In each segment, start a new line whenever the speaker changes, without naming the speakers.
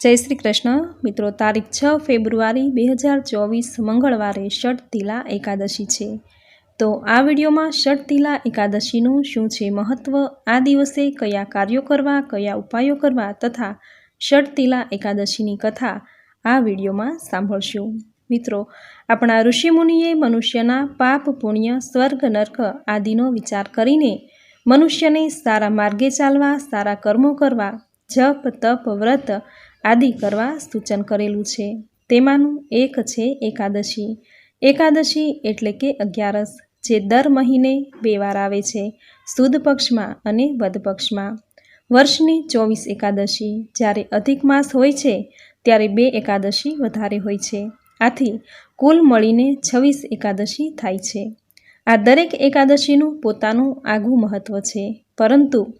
જય શ્રી કૃષ્ણ. મિત્રો, તારીખ છ ફેબ્રુઆરી બે હજાર ચોવીસ મંગળવારે ષટતિલા એકાદશી છે. તો આ વિડીયોમાં ષટતિલા એકાદશીનું શું છે મહત્ત્વ આ દિવસે કયા કાર્યો કરવા, કયા ઉપાયો કરવા તથા ષટતિલા એકાદશીની કથા આ વિડીયોમાં સાંભળશું. મિત્રો, આપણા ઋષિમુનિએ મનુષ્યના પાપ, પુણ્ય, સ્વર્ગ, નર્ક આદિનો વિચાર કરીને મનુષ્યને સારા માર્ગે ચાલવા, સારા કર્મો કરવા, જપ, તપ, વ્રત આદિ કરવા સૂચન કરેલું છે. તેમાંનું એક છે એકાદશી. એકાદશી એટલે કે અગિયારસ, જે દર મહિને બે વાર આવે છે, સુદ પક્ષમાં અને વધ પક્ષમાં. વર્ષની ચોવીસ એકાદશી, જ્યારે અધિક માસ હોય છે, ત્યારે બે એકાદશી વધારે હોય છે. આથી, કુલ મળીને છવ્વીસ એકાદશી થાય છે. આ દરેક એકાદશીનું પોતાનું આગવું મહત્ત્વ છે. પરંતુ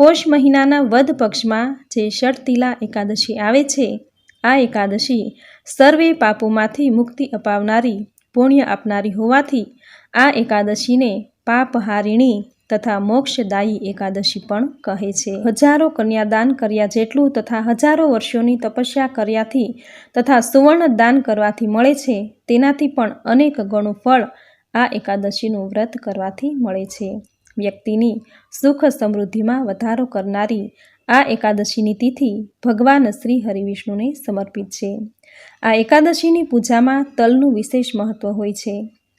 પોષ મહિનાના વધ પક્ષમાં જે ષટતિલા એકાદશી આવે છે, આ એકાદશી સર્વે પાપોમાંથી મુક્તિ અપાવનારી, પુણ્ય આપનારી હોવાથી આ એકાદશીને પાપહારિણી તથા મોક્ષદાયી એકાદશી પણ કહે છે. હજારો કન્યાદાન કર્યા જેટલું તથા હજારો વર્ષોની તપસ્યા કર્યાથી તથા સુવર્ણ દાન કરવાથી મળે છે, તેનાથી પણ અનેક ગણું ફળ આ એકાદશીનું વ્રત કરવાથી મળે છે. વ્યક્તિની સુખ સમૃદ્ધિમાં વધારો કરનારી આ એકાદશીની તિથિ ભગવાન શ્રી હરિવિષ્ણુને સમર્પિત છે. આ એકાદશીની પૂજામાં તલનું વિશેષ મહત્ત્વ હોય છે.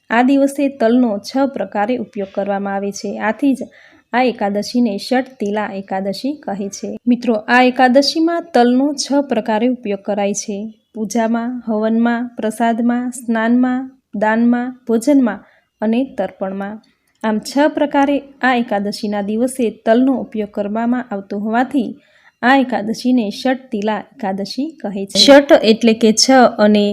આ દિવસે તલનો છ પ્રકારે ઉપયોગ કરવામાં આવે છે. આથી જ આ એકાદશીને ષટ તિલા એકાદશી કહે છે. મિત્રો, આ એકાદશીમાં તલનો છ પ્રકારે ઉપયોગ કરાય છે. પૂજામાં, હવનમાં, પ્રસાદમાં, સ્નાનમાં, દાનમાં, ભોજનમાં અને તર્પણમાં. આમ છ પ્રકારે આ એકાદશીના દિવસે તલનો ઉપયોગ કરવામાં આવતો હોવાથી આ એકાદશીને ષટ તિલા એકાદશી કહે છે. ષટ એટલે કે છ અને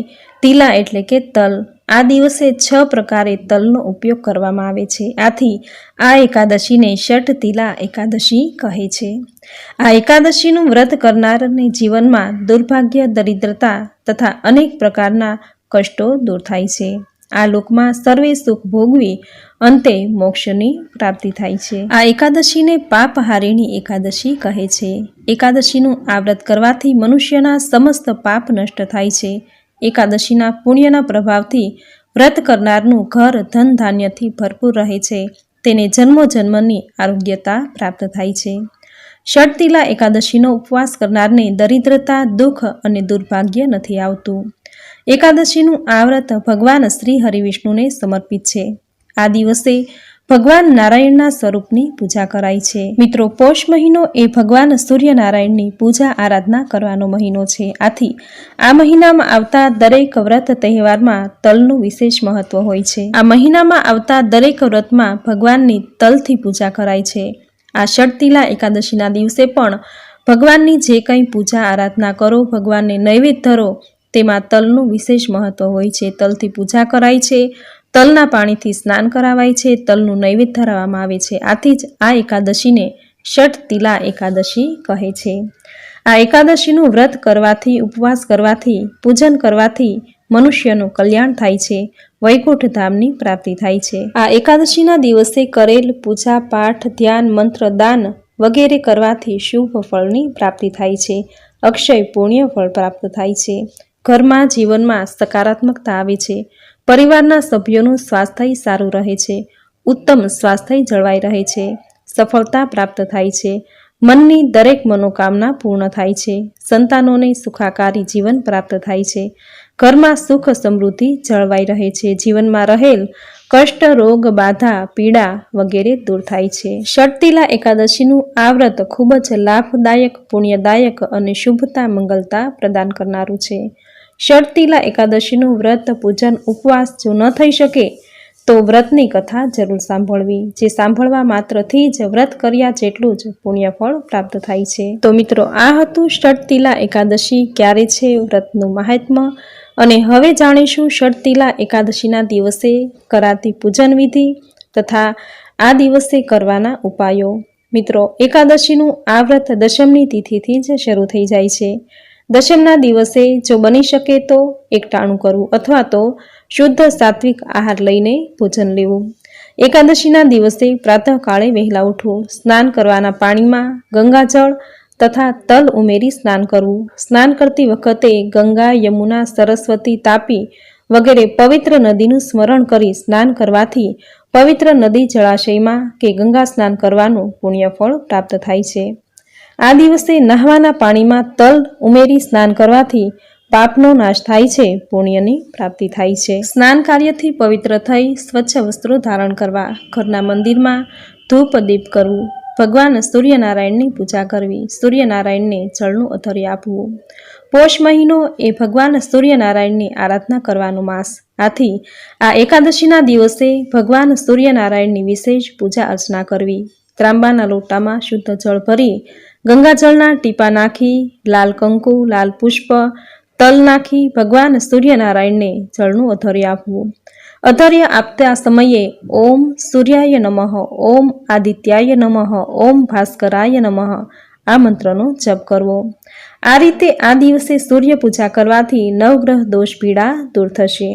તિલા એટલે કે તલ. આ દિવસે છ પ્રકારે તલનો ઉપયોગ કરવામાં આવે છે. આથી આ એકાદશીને ષટ તિલા એકાદશી કહે છે. આ એકાદશીનું વ્રત કરનારને જીવનમાં દુર્ભાગ્ય, દરિદ્રતા તથા અનેક પ્રકારના કષ્ટો દૂર થાય છે. આ લોકમાં સર્વે સુખ ભોગવી અંતે મોક્ષની પ્રાપ્તિ થાય છે. આ એકાદશીને પાપહારિણી એકાદશી કહે છે. એકાદશીનું આ વ્રત કરવાથી મનુષ્યના સમસ્ત પાપ નષ્ટ થાય છે. એકાદશીના પુણ્યના પ્રભાવથી વ્રત કરનારનું ઘર ધન ધાન્યથી ભરપૂર રહે છે. તેને જન્મો જન્મની આરોગ્યતા પ્રાપ્ત થાય છે. ષટતિલા એકાદશીનો ઉપવાસ કરનારને દરિદ્રતા, દુઃખ અને દુર્ભાગ્ય નથી આવતું. એકાદશીનું આ વ્રત ભગવાન શ્રી હરિવિષ્ણુને સમર્પિત છે. આ દિવસે ભગવાન નારાયણના સ્વરૂપની પૂજા કરાય છે. મિત્રો, પોષ મહિનો એ ભગવાન સૂર્યનારાયણની પૂજા આરાધના કરવાનો મહિનો છે. આથી આ મહિનામાં આવતા દરેક વ્રત તહેવારમાં તલનું વિશેષ મહત્વ હોય છે. આ મહિનામાં આવતા દરેક વ્રતમાં ભગવાનની તલથી પૂજા કરાય છે. આ ષટતિલા એકાદશીના દિવસે પણ ભગવાનની જે કંઈ પૂજા આરાધના કરો, ભગવાનને નૈવેદ્ય ધરો, તેમાં તલનું વિશેષ મહત્વ હોય છે. તલથી પૂજા કરાય છે, તલના પાણીથી સ્નાન કરાવાય છે, તલનું નૈવેદ્ય ધરાવવામાં આવે છે. આથી જ આ એકાદશીને ષટ તિલા એકાદશી કહે છે. આ એકાદશીનું વ્રત કરવાથી, ઉપવાસ કરવાથી, પૂજન કરવાથી મનુષ્યનું કલ્યાણ થાય છે, વૈકુંઠ ધામની પ્રાપ્તિ થાય છે. આ એકાદશીના દિવસે કરેલ પૂજા, પાઠ, ધ્યાન, મંત્ર, દાન વગેરે કરવાથી શુભ ફળની પ્રાપ્તિ થાય છે. અક્ષય પુણ્ય ફળ પ્રાપ્ત થાય છે. ઘરમાં જીવનમાં સકારાત્મકતા આવે છે. પરિવારના સભ્યોનું સ્વાસ્થ્ય સારું રહે છે. ઉત્તમ સ્વાસ્થ્ય જળવાઈ રહે છે. સફળતા પ્રાપ્ત થાય છે. મનની દરેક મનોકામના પૂર્ણ થાય છે. સંતાનોને સુખાકારી જીવન પ્રાપ્ત થાય છે. ઘરમાં સુખ સમૃદ્ધિ જળવાઈ રહે છે. જીવનમાં રહેલ કષ્ટ, રોગ, બાધા, પીડા વગેરે દૂર થાય છે. ષટતિલા એકાદશીનું આ વ્રત ખૂબ જ લાભદાયક, પુણ્યદાયક અને શુભતા મંગલતા પ્રદાન કરનારું છે. ષટતિલા એકાદશીનું વ્રત પૂજન ઉપવાસ જો ન થઈ શકે, તો વ્રતની કથા જરૂર સાંભળવી, જે સાંભળવા માત્રથી જ વ્રત કર્યા જેટલું જ પુણ્યફળ પ્રાપ્ત થાય છે. તો મિત્રો, આ હતું ષટતિલા એકાદશી. ક્યારે છે? વ્રતનું મહાત્મ્ય અને હવે જાણીશું શરતીલા એકાદશીના દિવસે કરાતી પૂજન વિધિ તથા આ દિવસે કરવાના ઉપાયો. મિત્રો, એકાદશીનું આ વ્રત દશમની તિથિથી જ શરૂ થઈ જાય છે. દશમના દિવસે જો બની શકે તો એકટાણું કરવું અથવા તો શુદ્ધ સાત્વિક આહાર લઈને ભોજન લેવું. એકાદશીના દિવસે પ્રાતઃકાળે વહેલા ઉઠવું સ્નાન કરવાના પાણીમાં ગંગાજળ તથા તલ ઉમેરી સ્નાન કરવું. સ્નાન કરતી વખતે ગંગા, યમુના, સરસ્વતી તાપી વગેરે પવિત્ર નદીનું સ્મરણ કરી સ્નાન કરવાથી પવિત્ર નદી જળાશયમાં કે ગંગા સ્નાન કરવાનું પુણ્યફળ પ્રાપ્ત થાય છે. આ દિવસે નહાવાના પાણીમાં તલ ઉમેરી સ્નાન કરવાથી પાપનો નાશ થાય છે, પુણ્યની પ્રાપ્તિ થાય છે. સ્નાન કાર્યથી પવિત્ર થઈ સ્વચ્છ વસ્ત્રો ધારણ કરવા, ઘરના મંદિરમાં ધૂપ દીપ કરવું ભગવાન સૂર્યનારાયણની પૂજા કરવી, સૂર્યનારાયણને જળનું અથર્ય આપવું. પોષ મહિનો એ ભગવાન સૂર્યનારાયણની આરાધના કરવાનો માસ. આથી, આ એકાદશીના દિવસે ભગવાન સૂર્યનારાયણની વિશેષ પૂજા અર્ચના કરવી. ત્રાંબાના લોટામાં શુદ્ધ જળ ભરી, ગંગાજળના ટીપા નાખી, લાલ કંકુ, લાલ પુષ્પ, તલ નાખી ભગવાન સૂર્યનારાયણને જળનું અધર્ય આપવું. અધર્ય આપતા સમયે ઓમ સૂર્યાય નમઃ, ઓમ આદિત્યાય નમઃ, ઓમ ભાસ્કરાય નમઃ આ મંત્રનો જપ કરવો. આ રીતે આ દિવસે સૂર્ય પૂજા કરવાથી નવગ્રહ દોષ પીડા દૂર થશે.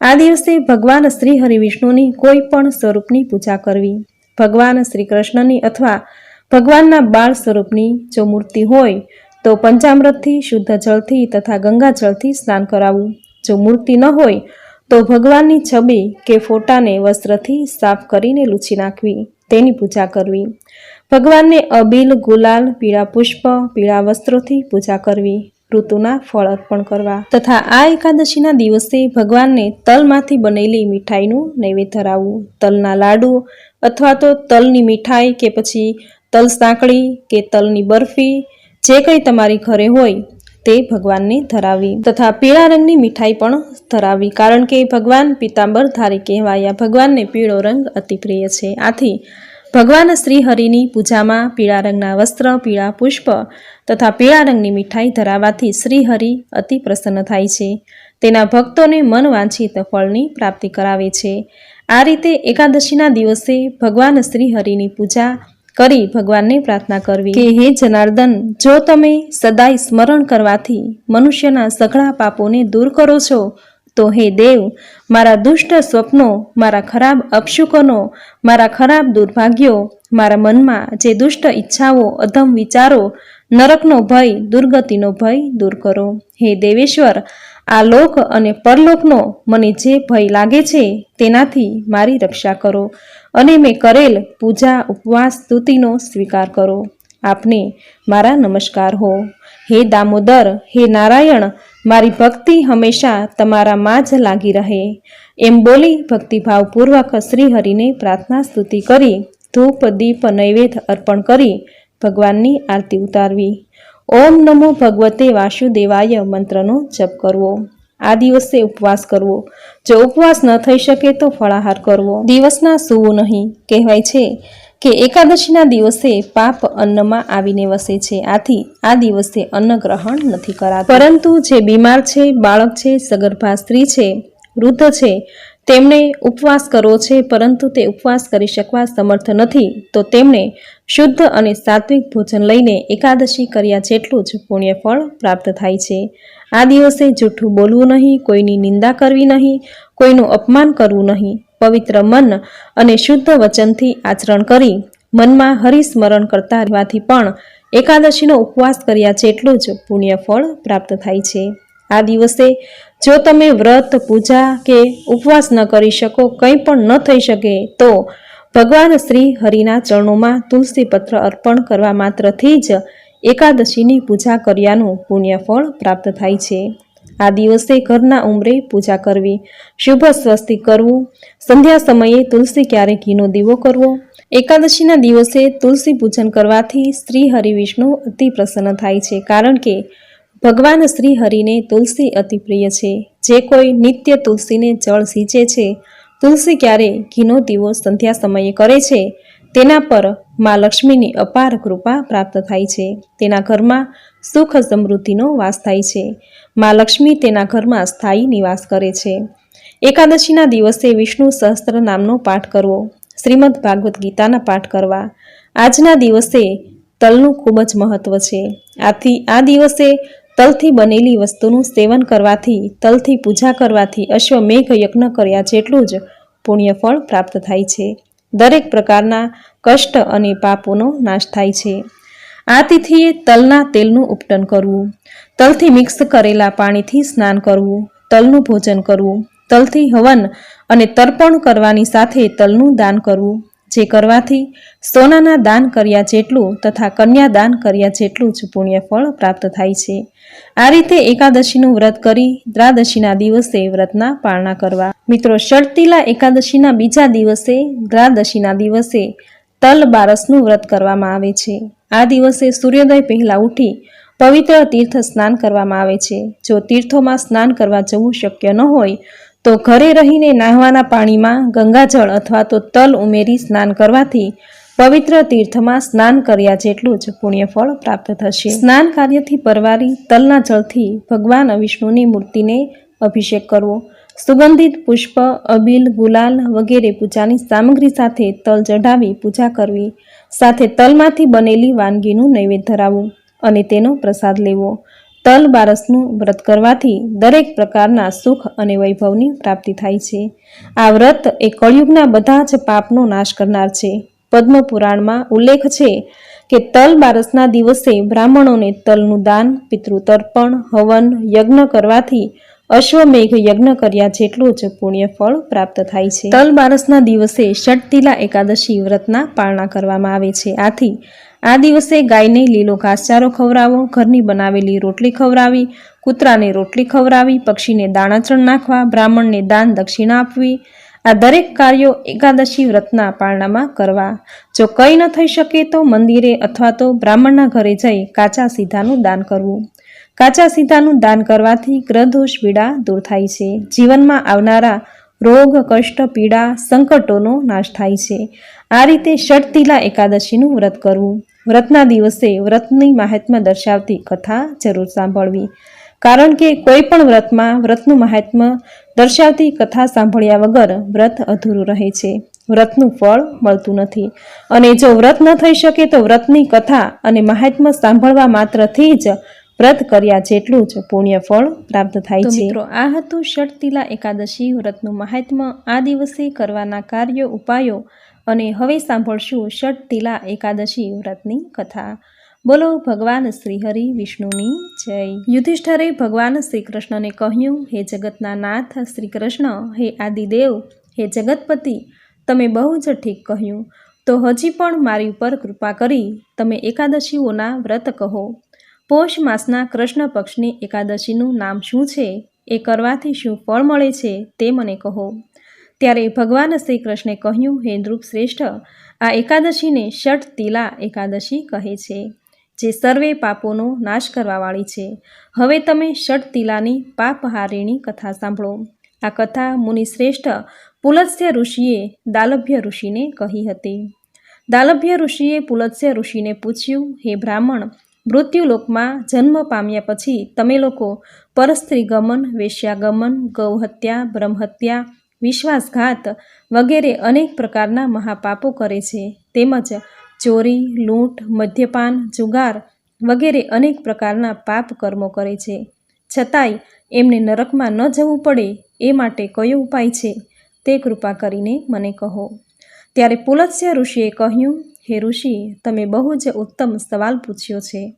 આ દિવસે ભગવાન શ્રી હરિવિષ્ણુની કોઈ પણ સ્વરૂપની પૂજા કરવી. ભગવાન શ્રી કૃષ્ણની અથવા ભગવાનના બાળ સ્વરૂપની જો મૂર્તિ હોય, તો પંચામૃતથી શુદ્ધ જળથી તથા ગંગા જળથી સ્નાન કરાવવું. જો મૂર્તિ ન હોય તો ભગવાનની છબી કે ફોટાને વસ્ત્રથી સાફ કરીને લૂછી નાખવી, તેની પૂજા કરવી. ભગવાનને અબીલ, ગુલાલ, પીળા પુષ્પ, પીળા વસ્ત્રોથી પૂજા કરવી, ઋતુના ફળ અર્પણ કરવા તથા આ એકાદશીના દિવસે ભગવાનને તલમાંથી બનેલી મીઠાઈનું નૈવેદ્ય ધરાવવું. તલના લાડુ અથવા તો તલની મીઠાઈ કે પછી તલ સાંકળી કે તલની બરફી, જે કંઈ તમારી ઘરે હોય તે ભગવાનને ધરાવી. તથા પીળા રંગની મીઠાઈ પણ ધરાવી. કારણ કે ભગવાન પિતાંબર ધારી કહેવાયા. ભગવાનને પીળો રંગ અતિ પ્રિય છે. આથી ભગવાન શ્રીહરિની પૂજામાં પીળા રંગના વસ્ત્ર, પીળા પુષ્પ તથા પીળા રંગની મીઠાઈ ધરાવાથી શ્રીહરિ અતિ પ્રસન્ન થાય છે. તેના ભક્તોને મન વાંછિત ફળની પ્રાપ્તિ કરાવે છે. આ રીતે એકાદશીના દિવસે ભગવાન શ્રીહરિની પૂજા કરી ભગવાનને પ્રાર્થના કરવી. કે હે જનાર્દન, જો તમે સદાય સ્મરણ કરવાથી મનુષ્યના સઘળા પાપોને દૂર કરો છો, તો હે દેવ, મારા દુષ્ટ સ્વપ્નો, મારા ખરાબ અપશુકનો, મારા ખરાબ દુર્ભાગ્યો, મારા મનમાં જે દુષ્ટ ઈચ્છાઓ, અધમ વિચારો, નરકનો ભય, દુર્ગતિનો ભય દૂર કરો. હે દેવેશ્વર આ લોક અને પરલોકનો મને જે ભય લાગે છે, તેનાથી મારી રક્ષા કરો અને મેં કરેલ પૂજા, ઉપવાસ, સ્તુતિનો સ્વીકાર કરો. આપને મારા નમસ્કાર હો. હે દામોદર, હે નારાયણ, મારી ભક્તિ હંમેશા તમારામાં જ લાગી રહે. એમ બોલી ભક્તિભાવપૂર્વક શ્રીહરિને પ્રાર્થના સ્તુતિ કરી, ધૂપ, દીપ, નૈવેદ્ય અર્પણ કરી ભગવાનની આરતી ઉતારવી. ઓમ નમો ભગવતે વાસુદેવાય મંત્રનો જપ કરવો. આ દિવસે ઉપવાસ કરવો. જો ઉપવાસ ન થઈ શકે તો ફળાહાર કરવો. દિવસના સૂવું નહીં. કહેવાય છે કે એકાદશીના દિવસે પાપ અન્નમાં આવીને વસે છે. આથી આ દિવસે અન્ન ગ્રહણ નથી કરાતું. પરંતુ જે બીમાર છે, બાળક છે, સગર્ભા સ્ત્રી છે, વૃદ્ધ છે તેમણે ઉપવાસ કરવો છે, પરંતુ તે ઉપવાસ કરી શકવા સમર્થ નથી. તો તેમણે શુદ્ધ અને સાત્વિક ભોજન લઈને એકાદશી કર્યા જેટલું જ પુણ્યફળ પ્રાપ્ત થાય છે. આ દિવસે જૂઠું બોલવું નહીં, કોઈની નિંદા કરવી નહીં, કોઈનું અપમાન કરવું નહીં. પવિત્ર મન અને શુદ્ધ વચનથી આચરણ કરી મનમાં હરિસ્મરણ કરતા રહેવાથી પણ એકાદશીનો ઉપવાસ કર્યા જેટલું જ પુણ્યફળ પ્રાપ્ત થાય છે. આ દિવસે જો તમે વ્રત, પૂજા કે ઉપવાસ ન કરી શકો, કંઈ પણ ન થઈ શકે, તો ભગવાન શ્રી હરિના ચરણોમાં તુલસી પત્ર અર્પણ કરવા માત્રથી જ એકાદશીની પૂજા કર્યાનું પુણ્યફળ પ્રાપ્ત થાય છે. આ દિવસે ઘરના ઉંમરે પૂજા કરવી, શુભ સ્વસ્તિ કરવું, સંધ્યા સમયે તુલસી ક્યારે ઘીનો દીવો કરવો, એકાદશીના દિવસે તુલસી પૂજન કરવાથી શ્રી હરિ વિષ્ણુ અતિ પ્રસન્ન થાય છે. કારણ કે ભગવાન શ્રી હરિને તુલસી અતિ પ્રિય છે. જે કોઈ નિત્ય તુલસીને જળ સિંચે છે, તુલસી ક્યારે ઘીનો દીવો સંધ્યા સમયે કરે છે, તેના પર મા લક્ષ્મીની અપાર કૃપા પ્રાપ્ત થાય છે. તેના ઘરમાં સુખ સમૃદ્ધિનો વાસ થાય છે. મા લક્ષ્મી તેના ઘરમાં સ્થાયી નિવાસ કરે છે. એકાદશીના દિવસે વિષ્ણુ સહસ્ત્ર નામનો પાઠ કરવો, શ્રીમદ ભાગવત ગીતાના પાઠ કરવા. આજના દિવસે તલનું ખૂબ જ મહત્વ છે. આથી આ દિવસે તલથી બનેલી વસ્તુનું સેવન કરવાથી, તલથી પૂજા કરવાથી અશ્વમેઘ યજ્ઞ કર્યા જેટલું જ પુણ્યફળ પ્રાપ્ત થાય છે. દરેક પ્રકારના કષ્ટ અને પાપોનો નાશ થાય છે. આ તિથિએ તલના તેલનું ઉપટન કરવું. તલથી મિક્સ કરેલા પાણીથી સ્નાન કરવું. તલનું ભોજન કરવું. તલથી હવન અને તર્પણ કરવાની સાથે તલનું દાન કરવું. જે કરવાથી સોનાના દાન કર્યા જેટલું તથા કન્યા દાન કર્યા જેટલું જ પુણ્યફળ પ્રાપ્ત થાય છે. આ રીતે એકાદશીનું વ્રત કરી દ્રાદશીના દિવસે વ્રતના પાળના કરવા. મિત્રો, શરતીલા એકાદશીના બીજા દિવસે દ્રાદશીના દિવસે તલ બારસનું વ્રત કરવામાં આવે છે. આ દિવસે સૂર્યોદય પહેલા ઉઠી પવિત્ર તીર્થ સ્નાન કરવામાં આવે છે. જો તીર્થોમાં સ્નાન કરવા જવું શક્ય ન હોય તો ઘરે રહીને નાહવાના પાણીમાં ગંગાજળ અથવા તો તલ ઉમેરી સ્નાન કરવાથી પવિત્ર તીર્થમાં સ્નાન કર્યા જેટલું જ પુણ્યફળ પ્રાપ્ત થશે. સ્નાન કાર્યથી પરવારી તલના જળથી ભગવાન વિષ્ણુની મૂર્તિને અભિષેક કરવો, સુગંધિત પુષ્પ, અબીલ, ગુલાલ વગેરે પૂજાની સામગ્રી સાથે તલ ચઢાવી પૂજા કરવી, સાથે તલમાંથી બનેલી વાનગીનું નૈવેદ્ય ધરાવવું અને તેનો પ્રસાદ લેવો. તલ બારસનું વ્રત કરવાથી દરેક પ્રકારના સુખ અને વૈભવની પ્રાપ્તિ થાય છે. આ વ્રત એ કળિયુગના બધા જ પાપનો નાશ કરનાર છે. પદ્મ પુરાણમાં ઉલ્લેખ છે કે તલ બારસના દિવસે બ્રાહ્મણોને તલનું દાન, પિતૃતર્પણ, હવન, યજ્ઞ કરવાથી અશ્વમેઘ યજ્ઞ કર્યા જેટલું જ પુણ્ય ફળ પ્રાપ્ત થાય છે. તલ બારસના દિવસે ષટતિલા એકાદશી વ્રતના પાળના કરવામાં આવે છે. આથી આ દિવસે ગાયને લીલો ઘાસચારો ખવડાવો, ઘરની બનાવેલી રોટલી ખવડાવી, કૂતરાને રોટલી ખવડાવી, પક્ષીને દાણાચણ નાખવા, બ્રાહ્મણને દાન દક્ષિણા આપવી. આ દરેક કાર્યો એકાદશી વ્રતના પાળનામાં કરવા. જો કંઈ ન થઈ શકે તો મંદિરે અથવા તો બ્રાહ્મણના ઘરે જઈ કાચા સીધાનું દાન કરવું. કાચા સીધાનું દાન કરવાથી ગ્રહદોષ, પીડા દૂર થાય છે. જીવનમાં આવનારા રોગ, કષ્ટ, પીડા, સંકટોનો નાશ થાય છે. આ રીતે ષટતિલા એકાદશીનું વ્રત કરવું. વ્રતના દિવસે વ્રતની મહાત્મા દર્શાવતી કથા જરૂર સાંભળવી. કારણ કે કોઈ પણ વ્રતમાં વ્રતનું મહાત્મ્ય દર્શાવતી કથા સાંભળ્યા વગર વ્રત અધૂરું રહે છે. વ્રતનું ફળ મળતું નથી. અને જો વ્રત ન થઈ શકે તો વ્રતની કથા અને મહાત્મ્ય સાંભળવા માત્રથી જ વ્રત કર્યા જેટલું જ પુણ્ય ફળ પ્રાપ્ત થાય છે. મિત્રો આ હતું ષટતિલા એકાદશી. વ્રતનું મહાત્મ્ય આ દિવસે કરવાના કાર્યો ઉપાયો અને હવે સાંભળશું ષટ તિલા એકાદશી વ્રતની કથા. બોલો ભગવાન શ્રી હરિ વિષ્ણુની જય. યુધિષ્ઠરે ભગવાન શ્રી કૃષ્ણને કહ્યું, હે જગતના નાથ શ્રી કૃષ્ણ હે આદિદેવ, હે જગતપતિ, તમે બહુ જ ઠીક કહ્યું. તો હજી પણ મારી ઉપર કૃપા કરી, તમે એકાદશીઓના વ્રત કહો. પોષ માસના કૃષ્ણ પક્ષની એકાદશીનું નામ શું છે? એ કરવાથી શું ફળ મળે છે તે મને કહો. ત્યારે ભગવાન શ્રી કૃષ્ણે કહ્યું, હે શ્રેષ્ઠ આ એકાદશીને ષટ તિલા એકાદશી કહે છે, જે સર્વે પાપોનો નાશ કરવાવાળી છે. હવે તમે ષટ તિલાની પાપહારિણી કથા સાંભળો. આ કથા મુનિશ્રેષ્ઠ પુલત્સ્ય ઋષિએ દાલભ્ય ઋષિને કહી હતી. દાલભ્ય ઋષિએ પુલત્સ્ય ઋષિને પૂછ્યું, હે બ્રાહ્મણ, મૃત્યુલોકમાં જન્મ પામ્યા પછી તમે લોકો પરસ્ત્રીગમન, વેશ્યાગમન, ગૌહત્યા, બ્રહ્મહત્યા વિશ્વાસઘાત વગેરે અનેક પ્રકારના મહાપાપો કરે છે. તેમજ ચોરી, લૂંટ, મદ્યપાન, જુગાર વગેરે અનેક પ્રકારના પાપ કર્મો કરે છે. છતાંય એમને નરકમાં ન જવું પડે એ માટે કયો ઉપાય છે? તે કૃપા કરીને મને કહો. ત્યારે પુલત્સ્ય ઋષિએ કહ્યું, હે ઋષિ, તમે બહુ જ ઉત્તમ સવાલ પૂછ્યો છે.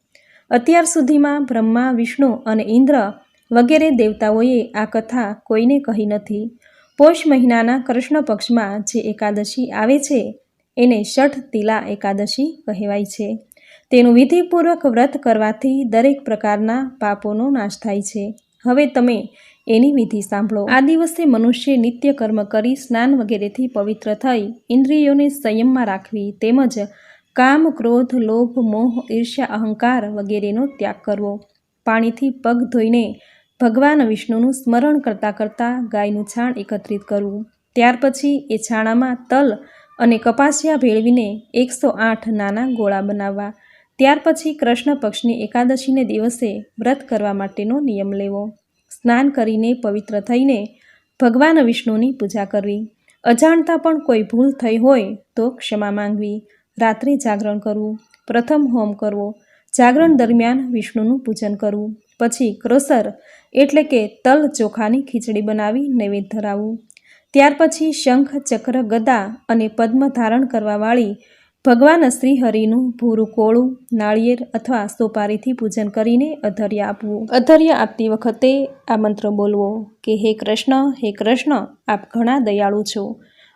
અત્યાર સુધીમાં બ્રહ્મા, વિષ્ણુ અને ઇન્દ્ર વગેરે દેવતાઓએ આ કથા કોઈને કહી નથી. પોષ મહિનાના કૃષ્ણ પક્ષમાં જે એકાદશી આવે છે, એને ષઠ તિલા એકાદશી કહેવાય છે. તેનું વિધિપૂર્વક વ્રત કરવાથી દરેક પ્રકારના પાપોનો નાશ થાય છે. હવે તમે એની વિધિ સાંભળો. આ દિવસે મનુષ્ય નિત્ય કર્મ કરી સ્નાન વગેરેથી પવિત્ર થઈ ઇન્દ્રિયોને સંયમમાં રાખવી તેમજ કામ, ક્રોધ, લોભ, મોહ, ઈર્ષ્યા, અહંકાર વગેરેનો ત્યાગ કરવો. પાણીથી પગ ધોઈને ભગવાન વિષ્ણુનું સ્મરણ કરતાં કરતાં ગાયનું છાણ એકત્રિત કરવું. ત્યાર પછી એ છાણામાં તલ અને કપાસિયા ભેળવીને એકસો આઠ નાના ગોળા બનાવવા. ત્યાર પછી કૃષ્ણ પક્ષની એકાદશીને દિવસે વ્રત કરવા માટેનો નિયમ લેવો. સ્નાન કરીને પવિત્ર થઈને ભગવાન વિષ્ણુની પૂજા કરવી. અજાણતા પણ કોઈ ભૂલ થઈ હોય તો ક્ષમા માંગવી. રાત્રે જાગરણ કરવું. પ્રથમ હોમ કરવો. જાગરણ દરમિયાન વિષ્ણુનું પૂજન કરવું. પછી ક્રોસર એટલે કે તલ ચોખાની ખીચડી બનાવી નૈવેદ્ય ધરાવવું ત્યાર પછી શંખ, ચક્ર, ગદા અને પદ્મ ધારણ કરવાવાળી ભગવાન શ્રીહરિનું ભૂરું કોળું, નાળિયેર અથવા સોપારીથી પૂજન કરીને અધર્ય આપવું. અધર્ય આપતી વખતે આ મંત્ર બોલવો કે, હે કૃષ્ણ હે કૃષ્ણ, આપ ઘણા દયાળુ છો.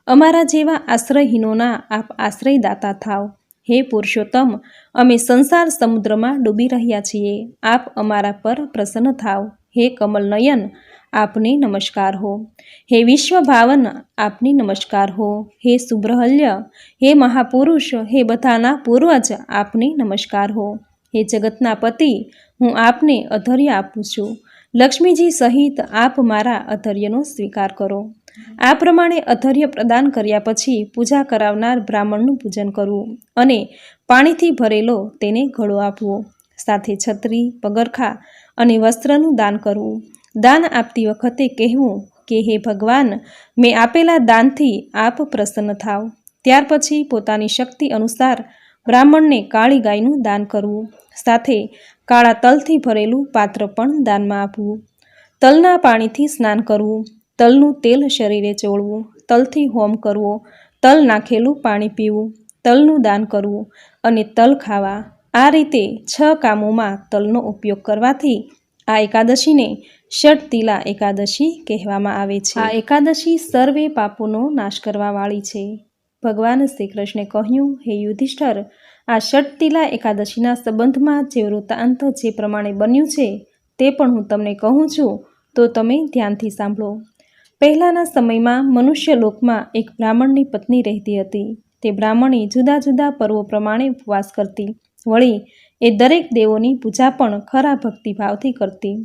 અમારા જેવા આશ્રયહીનોના આપ આશ્રયદાતા થાવ. હે પુરુષોત્તમ, અમે સંસાર સમુદ્રમાં ડૂબી રહ્યા છીએ. આપ અમારા પર પ્રસન્ન થાવ. હે કમલ નયન આપને નમસ્કાર હો. હે વિશ્વભાવન, આપને નમસ્કાર હો. હે સુબ્રહલ્ય હે મહાપુરુષ, હે બધાના પૂર્વજ, આપને નમસ્કાર હો. હે જગતના પતિ, હું આપને અધર્ય આપું છું. લક્ષ્મીજી સહિત આપ મારા અધર્યનો સ્વીકાર કરો. આ પ્રમાણે અધર્ય પ્રદાન કર્યા પછી પૂજા કરાવનાર બ્રાહ્મણનું પૂજન કરવું અને પાણીથી ભરેલો તેને ઘડો આપવો. સાથે છત્રી, પગરખા અને વસ્ત્રનું દાન કરવું. દાન આપતી વખતે કહેવું કે, હે ભગવાન, મેં આપેલા દાનથી આપ પ્રસન્ન થાવ. ત્યાર પછી પોતાની શક્તિ અનુસાર બ્રાહ્મણને કાળી ગાયનું દાન કરવું. સાથે કાળા તલથી ભરેલું પાત્ર પણ દાનમાં આપવું. તલના પાણીથી સ્નાન કરવું. તલનું તેલ શરીરે ચોળવું, તલથી હોમ કરવો, તલ નાખેલું પાણી પીવું, તલનું દાન કરવું અને તલ ખાવા. આ રીતે છ કામોમાં તલનો ઉપયોગ કરવાથી આ એકાદશીને ષટતિલા એકાદશી કહેવામાં આવે છે. આ એકાદશી સર્વે પાપોનો નાશ કરવાવાળી છે. ભગવાન શ્રી કૃષ્ણે કહ્યું, હે યુધિષ્ઠર, આ ષટતિલા એકાદશીના સંબંધમાં જે વૃત્તાંત જે પ્રમાણે બન્યું છે તે પણ હું તમને કહું છું, તો તમે ધ્યાનથી સાંભળો. પહેલાંના સમયમાં મનુષ્ય લોકમાં એક બ્રાહ્મણની પત્ની રહેતી હતી. તે બ્રાહ્મણી જુદા જુદા પર્વો પ્રમાણે ઉપવાસ કરતી. વળી, એ દરેક દેવોની પૂજા પણ ખરા ભક્તિભાવથી કરતી.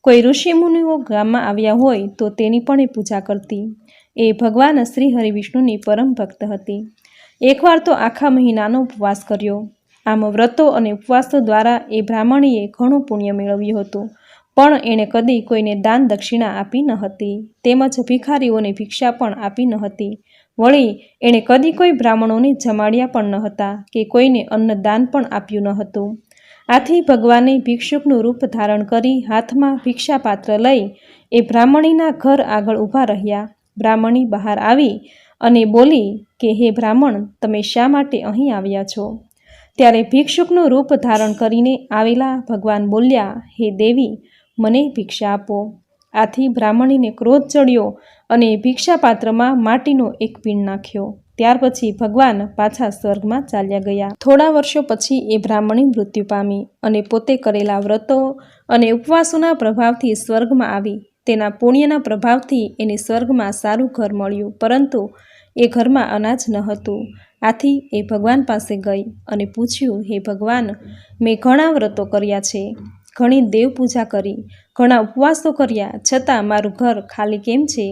કોઈ ઋષિમુનિઓ ગામમાં આવ્યા હોય તો તેની પણ એ પૂજા કરતી. એ ભગવાન શ્રી હરિવિષ્ણુની પરમ ભક્ત હતી. એકવાર તો આખા મહિનાનો ઉપવાસ કર્યો. આમ વ્રતો અને ઉપવાસો દ્વારા એ બ્રાહ્મણીએ ઘણું પુણ્ય મેળવ્યું હતું. પણ એણે કદી કોઈને દાન દક્ષિણા આપી ન હતી. તેમજ ભિખારીઓને ભિક્ષા પણ આપી ન હતી. વળી, એણે કદી કોઈ બ્રાહ્મણોને જમાડ્યા પણ ન હતા કે કોઈને અન્નદાન પણ આપ્યું ન હતું. આથી ભગવાને ભિક્ષુકનું રૂપ ધારણ કરી હાથમાં ભિક્ષાપાત્ર લઈ એ બ્રાહ્મણીના ઘર આગળ ઊભા રહ્યા. બ્રાહ્મણી બહાર આવી અને બોલી કે, હે બ્રાહ્મણ, તમે શા માટે અહીં આવ્યા છો? ત્યારે ભિક્ષુકનું રૂપ ધારણ કરીને આવેલા ભગવાન બોલ્યા, હે દેવી મને ભિક્ષા આપો. આથી બ્રાહ્મણીને ક્રોધ ચડ્યો અને ભિક્ષાપાત્રમાં માટીનો એક પીણ નાખ્યો. ત્યાર પછી ભગવાન પાછા સ્વર્ગમાં ચાલ્યા ગયા. થોડા વર્ષો પછી એ બ્રાહ્મણી મૃત્યુ પામી અને પોતે કરેલા વ્રતો અને ઉપવાસોના પ્રભાવથી સ્વર્ગમાં આવી. તેના પુણ્યના પ્રભાવથી એને સ્વર્ગમાં સારું ઘર મળ્યું, પરંતુ એ ઘરમાં અનાજ ન હતું. આથી એ ભગવાન પાસે ગઈ અને પૂછ્યું, હે ભગવાન, મેં ઘણા વ્રતો કર્યા છે. ઘણી દેવ પૂજા કરી, ઘણા ઉપવાસો કર્યા. છતાં મારું ઘર ખાલી કેમ છે?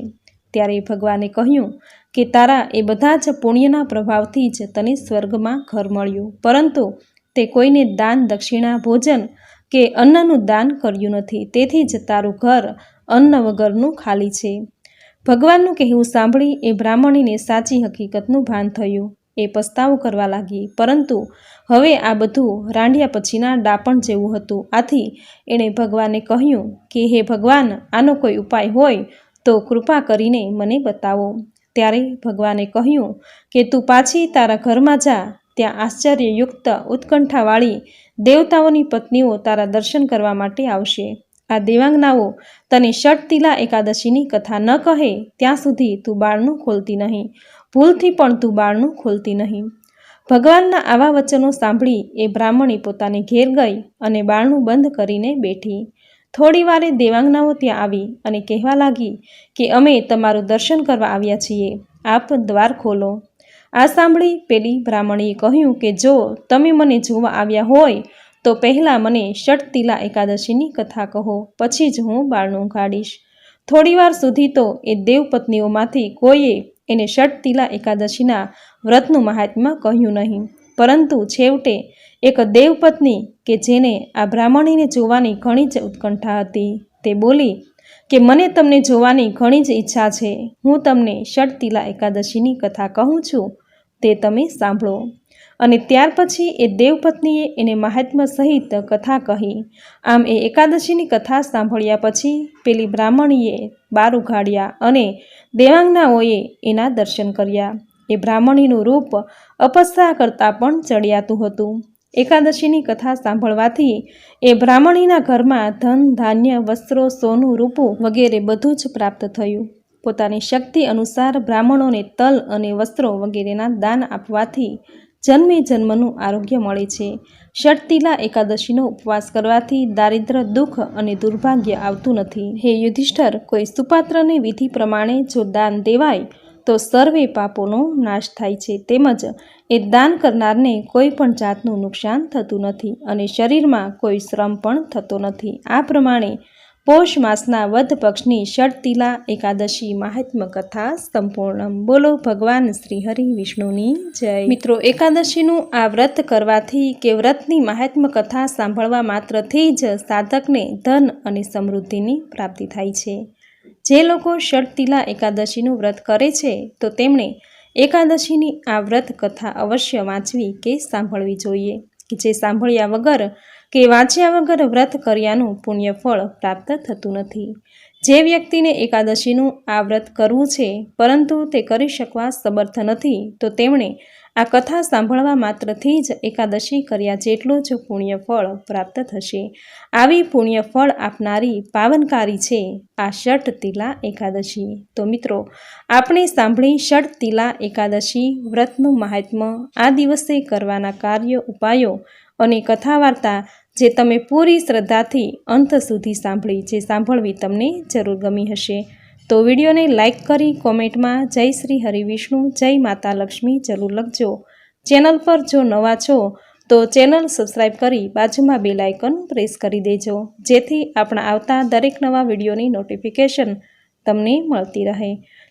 ત્યારે ભગવાને કહ્યું કે તારા એ બધા જ પુણ્યના પ્રભાવથી જ તને સ્વર્ગમાં ઘર મળ્યું. પરંતુ તે કોઈને દાન દક્ષિણા ભોજન કે અન્નનું દાન કર્યું નથી. તેથી જ તારું ઘર અન્ન વગરનું ખાલી છે. ભગવાનનું કહેવું સાંભળી એ બ્રાહ્મણીને સાચી હકીકતનું ભાન થયું. એ પસ્તાવો કરવા લાગી. પરંતુ હવે આ બધું રાંડ્યા પછીના ડાપણ જેવું હતું. આથી એણે ભગવાને કહ્યું કે, હે ભગવાન, આનો કોઈ ઉપાય હોય તો કૃપા કરીને મને બતાવો. ત્યારે ભગવાને કહ્યું કે, તું પાછી તારા ઘરમાં જા. ત્યાં આશ્ચર્યયુક્ત ઉત્કંઠાવાળી દેવતાઓની પત્નીઓ તારા દર્શન કરવા માટે આવશે. આ દેવાંગનાઓ તને ષટતિલા એકાદશીની કથા ન કહે. ત્યાં સુધી તું બાળનું ખોલતી નહીં. ભૂલથી પણ તું બાળનું ખોલતી નહીં. ભગવાનના આવા વચનો સાંભળી એ બ્રાહ્મણી પોતાને ઘેર ગઈ અને બાળનું બંધ કરીને બેઠી. થોડી વારે દેવાંગનાઓ ત્યાં આવી અને કહેવા લાગી કે અમે તમારું દર્શન કરવા આવ્યા છીએ. આપ દ્વાર ખોલો. આ સાંભળી પેલી બ્રાહ્મણીએ કહ્યું કે જો તમે મને જોવા આવ્યા હોય, તો પહેલાં મને ષટતિલા એકાદશીની કથા કહો, પછી જ હું બાળનું કાઢીશ થોડીવાર સુધી તો એ દેવપત્નીઓમાંથી કોઈએ એને ષટતિલા એકાદશીના વ્રતનું મહાત્મ્ય કહ્યું નહીં. પરંતુ છેવટે એક દેવપત્ની કે જેને આ બ્રાહ્મણીને જોવાની ઘણી જ ઉત્કંઠા હતી, તે બોલી, કે મને તમને જોવાની ઘણી જ ઈચ્છા છે. હું તમને ષટતિલા એકાદશીની કથા કહું છું. તે તમે સાંભળો. અને ત્યાર પછી એ દેવપત્નીએ એને મહાત્મા સહિત કથા કહી. આમ એ એકાદશીની કથા સાંભળ્યા પછી પેલી બ્રાહ્મણીએ બાર ઉઘાડ્યા અને દેવાંગનાઓએ એના દર્શન કર્યા. એ બ્રાહ્મણીનું રૂપ અપસ્યા કરતાં પણ ચડિયાતું હતું. એકાદશીની કથા સાંભળવાથી એ બ્રાહ્મણીના ઘરમાં ધન, ધાન્ય, વસ્ત્રો, સોનું, રૂપું વગેરે બધું જ પ્રાપ્ત થયું. પોતાની શક્તિ અનુસાર બ્રાહ્મણોને તલ અને વસ્ત્રો વગેરેના દાન આપવાથી જન્મે જન્મનું આરોગ્ય મળે છે. ષટતિલા એકાદશીનો ઉપવાસ કરવાથી દારિદ્ર, દુઃખ અને દુર્ભાગ્ય આવતું નથી. હે યુધિષ્ઠર, કોઈ સુપાત્રને વિધિ પ્રમાણે જો દાન દેવાય, તો સર્વે પાપોનો નાશ થાય છે. તેમજ એ દાન કરનારને કોઈ પણ જાતનું નુકસાન થતું નથી અને શરીરમાં કોઈ શ્રમ પણ થતો નથી. આ પ્રમાણે પોષ માસના વધ પક્ષની ષટતિલા એકાદશી મહાત્મ કથા સંપૂર્ણ બોલો ભગવાન શ્રી હરિ વિષ્ણુની જય. મિત્રો, એકાદશીનું આ વ્રત કરવાથી કે વ્રતની મહાત્મ કથા સાંભળવા માત્રથી જ સાધકને ધન અને સમૃદ્ધિની પ્રાપ્તિ થાય છે. જે લોકો ષટતિલા એકાદશીનું વ્રત કરે છે, તો તેમણે એકાદશીની આ વ્રત કથા અવશ્ય વાંચવી કે સાંભળવી જોઈએ. કે જે સાંભળ્યા વગર કે વાંચ્યા વગર વ્રત કર્યાનું પુણ્ય ફળ પ્રાપ્ત થતું નથી. જે વ્યક્તિને એકાદશીનું આ વ્રત કરવું છે, પરંતુ તે કરી શકવા સમર્થ નથી, તો તેમણે આ કથા સાંભળવા માત્રથી જ એકાદશી કર્યા જેટલું જ પુણ્ય ફળ પ્રાપ્ત થશે. આવી પુણ્ય ફળ આપનારી પાવનકારી છે આ ષટ તિલા એકાદશી. તો મિત્રો, આપણે સાંભળી ષટ તિલા એકાદશી વ્રતનું મહાત્મ્ય આ દિવસે કરવાના કાર્ય ઉપાયો અને કથા વાર્તા જે તમે પૂરી શ્રદ્ધાથી અંત સુધી સાંભળી જે સાંભળવી તમને જરૂર ગમી હશે. તો વિડીયોને લાઇક કરી કોમેન્ટમાં જય શ્રી હરિવિષ્ણુ જય માતા લક્ષ્મી જરૂર લખજો. ચેનલ પર જો નવા છો, તો ચેનલ સબસ્ક્રાઈબ કરી બાજુમાં બે લાઇકન પ્રેસ કરી દેજો, જેથી આપણા આવતા દરેક નવા વિડીયોની નોટિફિકેશન તમને મળતી રહે.